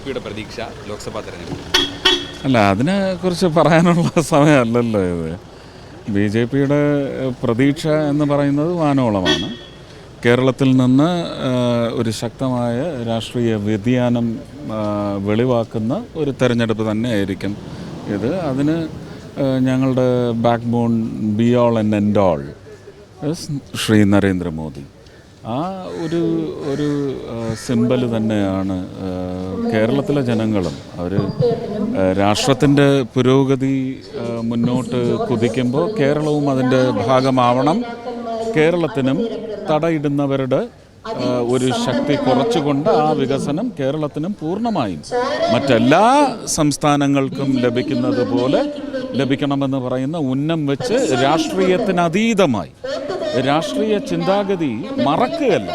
പിയുടെ പ്രതീക്ഷ ലോക്സഭാ തെരഞ്ഞെടുപ്പ്? അല്ല അതിനെ കുറിച്ച് പറയാനുള്ള സമയമല്ലല്ലോ ഇത്. ബി ജെ പിയുടെ പ്രതീക്ഷ എന്ന് പറയുന്നത് വാനോളമാണ്. കേരളത്തിൽ നിന്ന് ഒരു ശക്തമായ രാഷ്ട്രീയ വ്യതിയാനം വെളിവാക്കുന്ന ഒരു തെരഞ്ഞെടുപ്പ് തന്നെയായിരിക്കും ഇത്. അതിന് ഞങ്ങളുടെ backbone be all and end all Shri Narendra Modi. ആ ഒരു ഒരു സിമ്പൽ തന്നെയാണ് കേരളത്തിലെ ജനങ്ങളും അവർ രാഷ്ട്രത്തിന്റെ പുരോഗതി മുന്നോട്ട് കുതിക്കുമ്പോൾ കേരളവും അതിന്റെ ഭാഗമാവണം. കേരളത്തിനും തടയിടുന്നവരുടെ ഒരു ശക്തി കുറച്ചുകൊണ്ട് ആ വികസനം കേരളത്തിനും പൂർണമായും മറ്റെല്ലാ സംസ്ഥാനങ്ങൾക്കും ലഭിക്കുന്നത് പോലെ ലഭിക്കണമെന്ന് പറയുന്ന ഉന്നം വെച്ച് രാഷ്ട്രീയത്തിനതീതമായി രാഷ്ട്രീയ ചിന്താഗതി മറക്കുകയല്ല.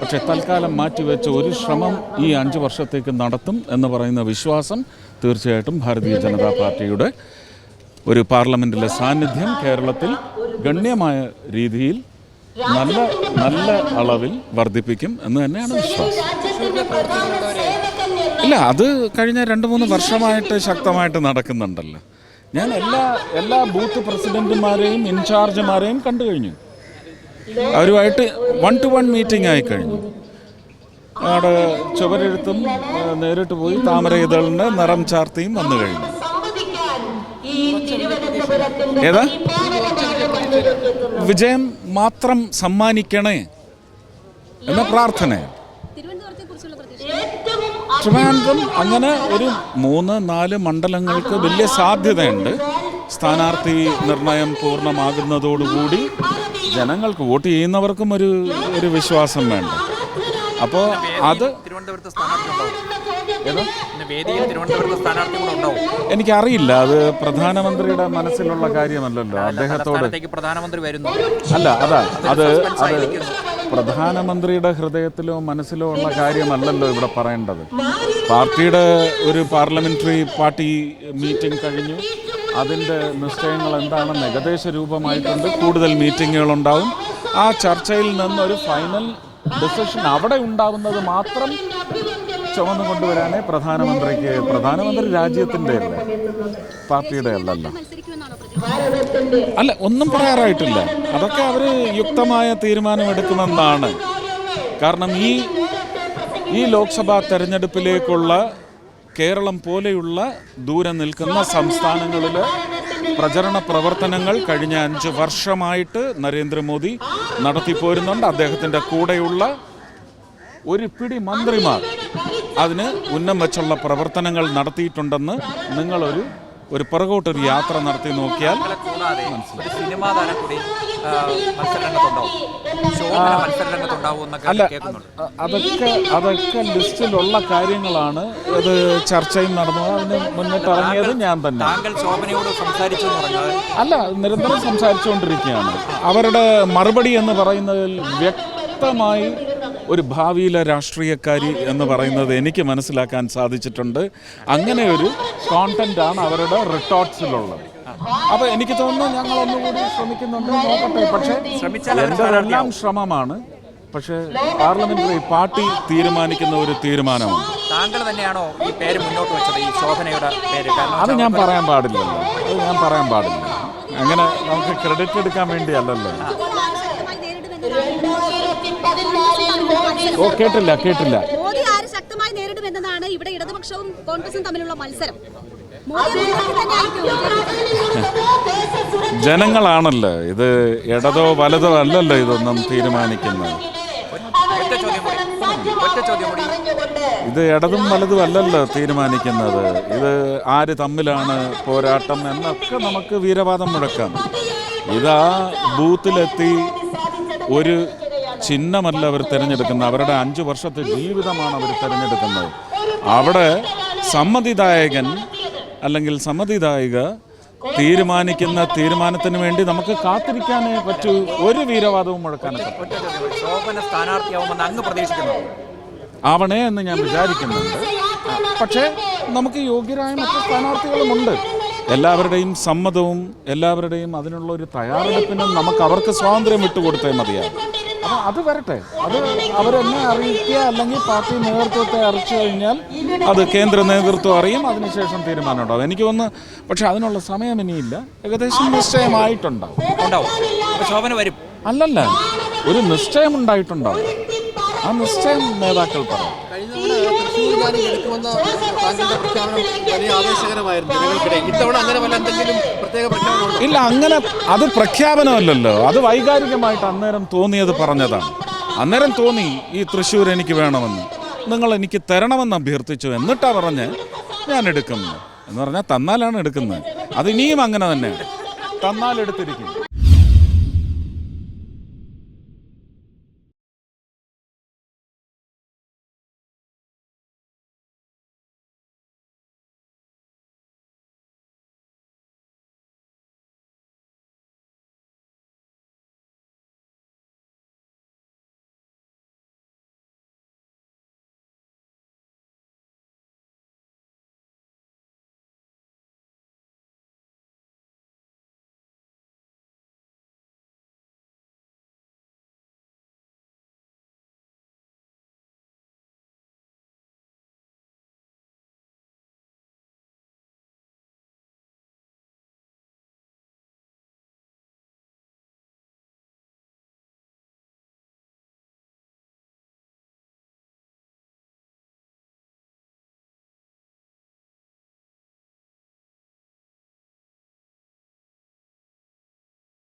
പക്ഷെ തൽക്കാലം മാറ്റിവെച്ച ഒരു ശ്രമം ഈ അഞ്ച് വർഷത്തേക്ക് നടത്തും എന്ന് പറയുന്ന വിശ്വാസം തീർച്ചയായിട്ടും ഭാരതീയ ജനതാ പാർട്ടിയുടെ ഒരു പാർലമെന്റിലെ സാന്നിധ്യം കേരളത്തിൽ ഗണ്യമായ രീതിയിൽ നല്ല നല്ല അളവിൽ വർദ്ധിപ്പിക്കും എന്ന് തന്നെയാണ് വിശ്വാസം. ഇല്ല അത് കഴിഞ്ഞ രണ്ട് മൂന്ന് വർഷമായിട്ട് ശക്തമായിട്ട് നടക്കുന്നുണ്ടല്ലോ. ഞാൻ എല്ലാ എല്ലാ ബൂത്ത് പ്രസിഡന്റുമാരെയും ഇൻചാർജുമാരെയും കണ്ടു കഴിഞ്ഞു. അവരുമായിട്ട് വൺ ടു വൺ മീറ്റിംഗ് ആയി കഴിഞ്ഞു. അവിടെ ചുവരെഴുത്തും നേരിട്ട് പോയി താമര ഇതളിന് നിറം ചാർത്തിയും വന്നു കഴിഞ്ഞു. ഏതാ? വിജയം മാത്രം സമ്മാനിക്കണേ എന്ന പ്രാർത്ഥന. ട്രിവാൻഡ്രം അങ്ങനെ ഒരു മൂന്ന് നാല് മണ്ഡലങ്ങൾക്ക് വലിയ സാധ്യതയുണ്ട്. സ്ഥാനാർത്ഥി നിർണയം പൂർണമാകുന്നതോടുകൂടി ജനങ്ങൾക്ക് വോട്ട് ചെയ്യുന്നവർക്കും ഒരു ഒരു വിശ്വാസം വേണ്ട. അപ്പോൾ അത് എനിക്കറിയില്ല. അത് പ്രധാനമന്ത്രിയുടെ മനസ്സിലുള്ള കാര്യമല്ലല്ലോ. അദ്ദേഹത്തോട് പ്രധാനമന്ത്രി വരുന്നു. അല്ല അതാ അത് അത് പ്രധാനമന്ത്രിയുടെ ഹൃദയത്തിലോ മനസ്സിലോ ഉള്ള കാര്യമല്ലല്ലോ ഇവിടെ പറയേണ്ടത്. പാർട്ടിയുടെ ഒരു പാർലമെന്ററി പാർട്ടി മീറ്റിംഗ് കഴിഞ്ഞു. അതിന്റെ നിശ്ചയങ്ങൾ എന്താണെന്ന് ഏകദേശ രൂപമായിട്ടുണ്ട്. കൂടുതൽ മീറ്റിങ്ങുകൾ ഉണ്ടാവും ആ ചർച്ചയിൽ നിന്ന് ഒരു ഫൈനൽ ഡിസിഷൻ അവിടെ ഉണ്ടാവുന്നത് മാത്രം ചുമന്നു കൊണ്ടുവരാനേ പ്രധാനമന്ത്രിക്ക് പ്രധാനമന്ത്രി രാജ്യത്തിന്റെ അല്ല പാർട്ടിയുടെ അല്ലല്ല. അല്ല ഒന്നും പറയാറായിട്ടില്ല. അതൊക്കെ അവർ യുക്തമായ തീരുമാനമെടുക്കുമെന്നാണ്. കാരണം ഈ ഈ ലോക്സഭാ തെരഞ്ഞെടുപ്പിലേക്കുള്ള കേരളം പോലെയുള്ള ദൂരെ നിൽക്കുന്ന സംസ്ഥാനങ്ങളിൽ പ്രചരണ പ്രവർത്തനങ്ങൾ കഴിഞ്ഞ അഞ്ച് വർഷമായിട്ട് നരേന്ദ്രമോദി നടത്തിപ്പോരുന്നുണ്ട് അദ്ദേഹത്തിന്റെ കൂടെയുള്ള ഒരു പിടി മന്ത്രിമാർ അതിന് ഉന്നം വെച്ചുള്ള പ്രവർത്തനങ്ങൾ നടത്തിയിട്ടുണ്ടെന്ന് നിങ്ങളൊരു ഒരു പുറകോട്ടൊരു യാത്ര നടത്തി നോക്കിയാൽ കൂടാതെ ഒരു സിനിമാ താരം കൂടി ആ, മത്സരരംഗത്തുണ്ടാവും ശോഭന മത്സരരംഗത്തുണ്ടാവും എന്നൊക്കെ കേൾക്കുന്നുണ്ട്. അതൊക്കെ അതൊക്കെ ലിസ്റ്റിലുള്ള കാര്യങ്ങളാണ് അത് ചർച്ചയും നടന്നു അതിന് മുന്നിട്ട് ഇറങ്ങിയത് ഞാൻ തന്നെ. താങ്കൾ ശോഭനയോട് സംസാരിച്ചു എന്ന് അല്ല നിരന്തരം സംസാരിച്ചുകൊണ്ടിരിക്കുകയാണ്. അവരുടെ മറുപടി എന്ന് പറയുന്നതിൽ വ്യക്തമായി ഒരു ഭാവിയിലെ രാഷ്ട്രീയക്കാരി എന്ന് പറയുന്നത് എനിക്ക് മനസ്സിലാക്കാൻ സാധിച്ചിട്ടുണ്ട്. അങ്ങനെ ഒരു കോണ്ടന്റ് ആണ് അവരുടെ റിട്ടോർട്സിലുള്ളത് അപ്പൊ എനിക്ക് തോന്നുന്നു ഞങ്ങൾ ഒന്നുകൂടി ശ്രമിക്കുന്നുണ്ട് നോക്കട്ടെ. പക്ഷേ എന്റെതെല്ലാം ശ്രമമാണ്? പക്ഷേ പാർലമെന്ററി പാർട്ടി തീരുമാനിക്കുന്ന ഒരു തീരുമാനമാണ്. താങ്കൾ തന്നെയാണോ ഈ പേര് മുന്നോട്ട് വെച്ചത് ഈ ശോഭനയുടെ പേര്? അത് ഞാൻ പറയാൻ പാടില്ലല്ലോ. അത് ഞാൻ പറയാൻ പാടില്ല. അങ്ങനെ നമുക്ക് ക്രെഡിറ്റ് എടുക്കാൻ വേണ്ടിയല്ലല്ലോ മോദി ആര് ശക്തമായി നേരിടുമെന്നതാണ് ഓ കേട്ടില്ല കേട്ടില്ല. മോദി ആര് ശക്തമായി നേരിടുമെന്നതാണ് ഇവിടെ ഇടതുപക്ഷവും കോൺഗ്രസും തമ്മിലുള്ള മത്സരം. ജനങ്ങളാണല്ലോ ഇത് ഇടതോ വലതോ അല്ലല്ലോ ഇതൊന്നും തീരുമാനിക്കുന്നത്. ഇത് ഇടതും വലതും അല്ലല്ലോ തീരുമാനിക്കുന്നത്. ഇത് ആര് തമ്മിലാണ് പോരാട്ടം എന്നൊക്കെ നമുക്ക് വീരവാദം മുഴക്കാം. ഇതാ ബൂത്തിലെത്തി ഒരു ചിഹ്നമല്ല അവർ തിരഞ്ഞെടുക്കുന്നത്. അവരുടെ അഞ്ച് വർഷത്തെ ജീവിതമാണ് അവർ തിരഞ്ഞെടുക്കുന്നത്. അവിടെ സമ്മതിദായകൻ അല്ലെങ്കിൽ സമ്മതിദായിക തീരുമാനിക്കുന്ന തീരുമാനത്തിന് വേണ്ടി നമുക്ക് കാത്തിരിക്കാനേ പറ്റൂ. ഒരു വീരവാദവും മുഴക്കാനും ആവണേ എന്ന് ഞാൻ വിചാരിക്കുന്നുണ്ട്. പക്ഷേ നമുക്ക് യോഗ്യരായ മറ്റ് സ്ഥാനാർത്ഥികളുമുണ്ട്. എല്ലാവരുടെയും സമ്മതവും എല്ലാവരുടെയും അതിനുള്ള ഒരു തയ്യാറെടുപ്പിനും നമുക്ക് അവർക്ക് സ്വാതന്ത്ര്യം വിട്ടുകൊടുത്തേ മതിയാകും. അപ്പം അത് വരട്ടെ. അത് അവരെന്നെ അറിയിക്കുക അല്ലെങ്കിൽ പാർട്ടി നേതൃത്വത്തെ അറിയിച്ചു കഴിഞ്ഞാൽ അത് കേന്ദ്ര നേതൃത്വം അറിയും. അതിനുശേഷം തീരുമാനം ഉണ്ടാവും. എനിക്ക് ഒന്ന് പക്ഷെ അതിനുള്ള സമയം ഇനിയില്ല. ഏകദേശം നിശ്ചയമായിട്ടുണ്ടാവും. ഉണ്ടാവും. ശോഭന വരും. അല്ലല്ല ഒരു നിശ്ചയം ഉണ്ടായിട്ടുണ്ടാവും ആ നിശ്ചയം നേതാക്കൾ പറയും. ഇത്തവണ അങ്ങനെ വല്ല എന്തെങ്കിലും ഇല്ല അങ്ങനെ അത് പ്രഖ്യാപനമല്ലല്ലോ. അത് വൈകാരികമായിട്ട് അന്നേരം തോന്നിയത് പറഞ്ഞതാണ്. അന്നേരം തോന്നി ഈ തൃശ്ശൂർ എനിക്ക് വേണമെന്ന്. നിങ്ങൾ എനിക്ക് തരണമെന്ന് അഭ്യർത്ഥിച്ചു എന്നിട്ടാ പറഞ്ഞ് ഞാൻ എടുക്കുന്നു എന്ന് പറഞ്ഞാൽ തന്നാലാണ് എടുക്കുന്നത്. അത് ഇനിയും അങ്ങനെ തന്നെ തന്നാൽ എടുത്തിരിക്കും.